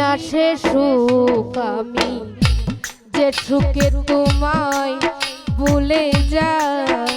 না সে সুখ আমি যে সুখের তোমায় ভুলে যায়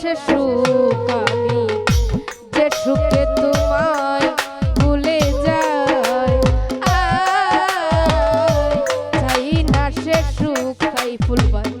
সে সুখ আমি যে সুখে তোমায় ভুলে যায় চাই না সে ফুলবাই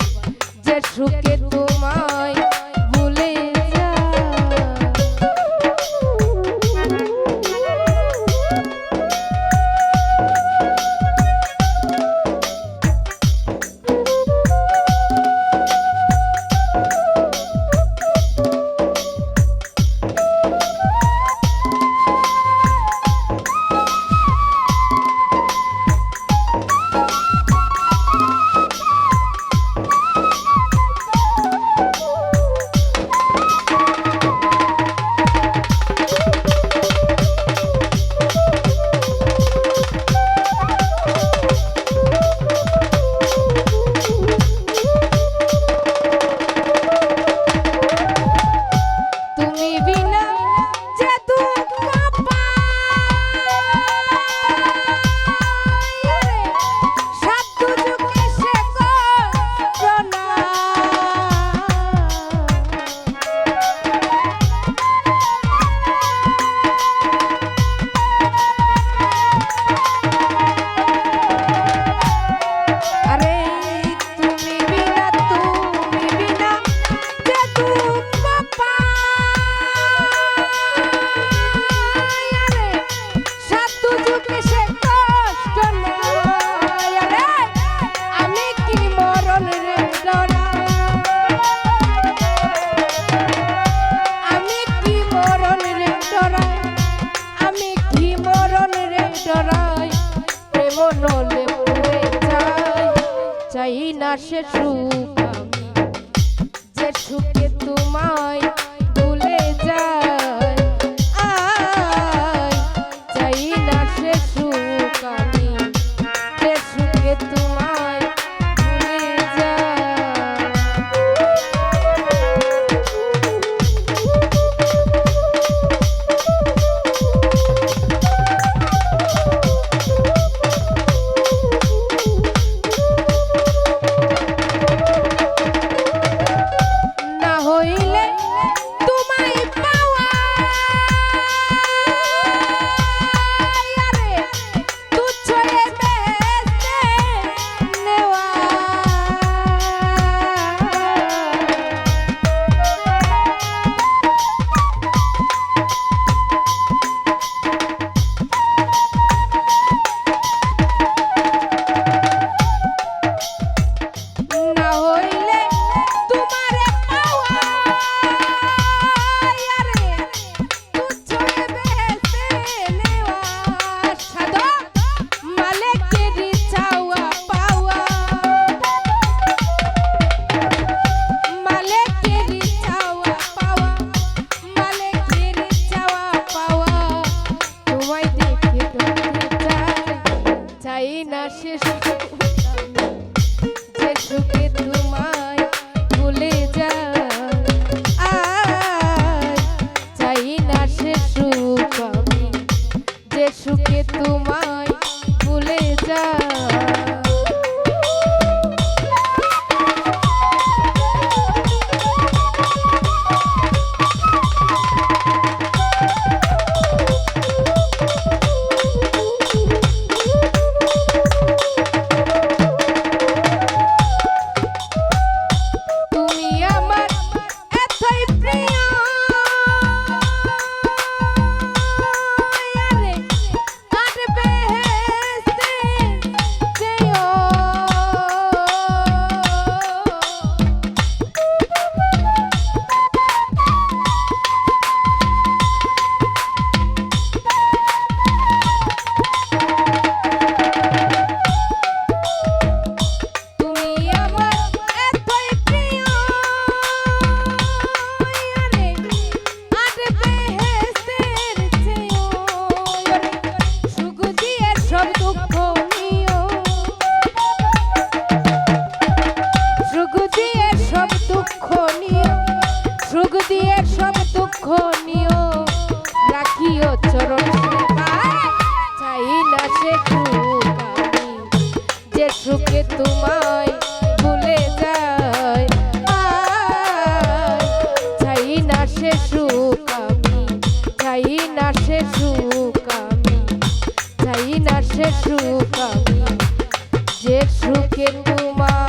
চাই না সে সুখ। আমি যে সুখে তোমায় চাই না সে সুখ যে তোমার সব দুঃখ নিও সুখ দিয়ে সব দুঃখ নিও সুখ দিয়ে সব দুঃখ নিও রাখিও চরণ সে যে সুখে তোমার চাই কামি যে তোমার